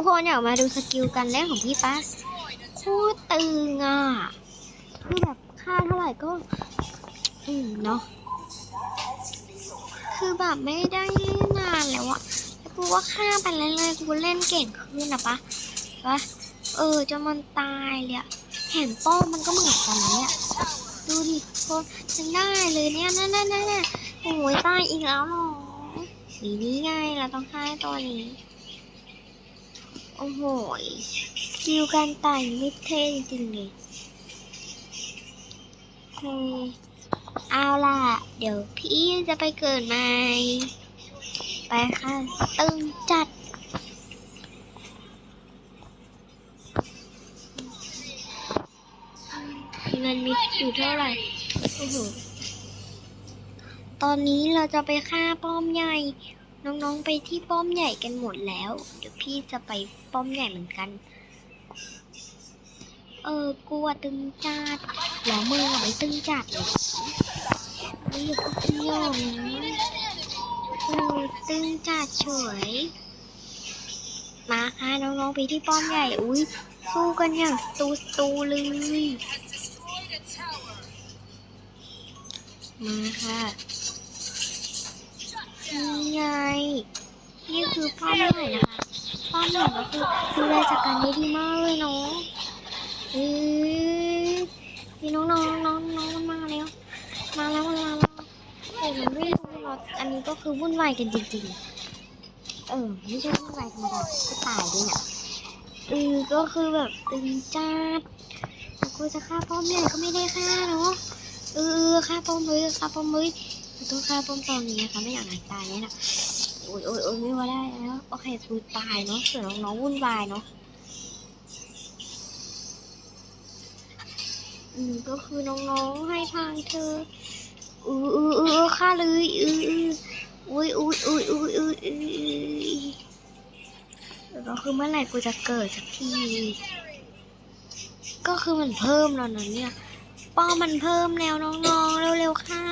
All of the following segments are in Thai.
กคนอยากมาดูสกิลกันเล่นของพี่ปะโคตรตึงอะคือแบบค่าเท่าไหร่ก็ อืมเนาะคือแบบไม่ได้เล่นนานแล้วอะกูว่าค่าไปเรื่อยๆกูเล่นเก่งขึ้นนะปะปะเออจนมันตายเลยอะเห็นป้งมันก็เหมือนกันนะเนี่ย ดูดิโคนฉันได้เลยเนี่ยนั่นนั่นนั่นโอ้ยตายอีกแล้วเหรอนี่นี่ไงเราต้องฆ่าตัวนี้ โอ้โหยสกิลการตายไม่เท่จริงเลยเฮ้ยเอาล่ะ เดี๋ยวพี่จะไปเกิดใหม่ ไปค่ะ ตึงจัด เงินมีอยู่เท่าไหร่ โอ้โห ตอนนี้เราจะไปฆ่าป้อมใหญ่ น้องๆไปที่ป้อมใหญ่กันหมดแล้ว เดี๋ยวพี่จะไปป้อมใหญ่เหมือนกัน เออกลัวตึงจัดแล้วมือไม่ตึงจัดเลยไม่อยู่กับพี่โยงนะเออตึงจัดเฉยมาค่ะน้องๆไปที่ป้อมใหญ่ อุ้ยสู้กันอย่างสตูสตูเลยมาค่ะ นี่ไง นี่ คือป้อมใหญ่นะคะป้อมใหญ่ก็คือดูแลจัดการได้ดีมากเลยเนาะเอ้ยมีน้องๆน้องน้องน้องมันมาแล้วมาแล้วมาแล้วเดี๋ยวมันไม่รู้หรอกอันนี้ก็คือวุ่นวายกันจริงๆเออไม่ใช่วุ่นวายธรรมดาก็ตายด้วยเนี่ยเออก็คือแบบตึงจัดแต่กูจะฆ่าป้อมใหญ่ก็ไม่ได้ฆ่าเนาะเออฆ่าป้อมเลยฆ่าป้อมเลยต้องฆ่าป้อมตอนนี้นะคะไม่อยากหายตายเนี่ยนะ อ้ยโอ้ยโอ้ยไม่ว่าได้แล้วโอเคกูตายเนาะส่วนน้องๆวุ่นวายเนาะอืมก็คือน้องๆให้ทางเธออืออืออือฆ่าเลยอืออืออุ้ยอุ้ยอุ้ยอุ้ยอุ้ยอุ้ยก็คือเมื่อไหร่กูจะเกิดสักทีก็คือมันเพิ่มแล้วนะเนี่ยป้อมมันเพิ่มแล้วน้องๆเร็วๆค่ะ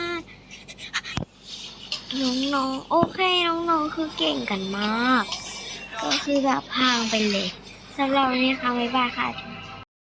น้องๆ โอเค น้องๆ คือเก่งกันมาก ก็คือแบบพางไปเลยสำหรับวันนี้ค่ะ บ๊ายบายค่ะ